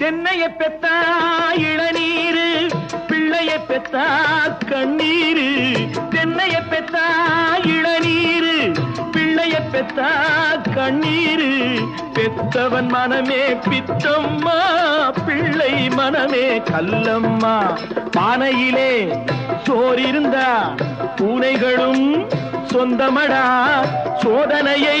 தென்னைய பெத்தா இளநீரு பிள்ளைய பெத்தா கண்ணீரு. தென்னைய பெத்தா இளநீரு பிள்ளைய பெத்தா கண்ணீரு. பெத்தவன் மனமே பித்தம்மா பிள்ளை மனமே கல்லம்மா. பானையிலே சோறிருந்தா பூனைகளும் சொந்தமடா சோதனையை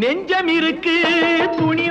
நெஞ்சம் இருக்கு துணி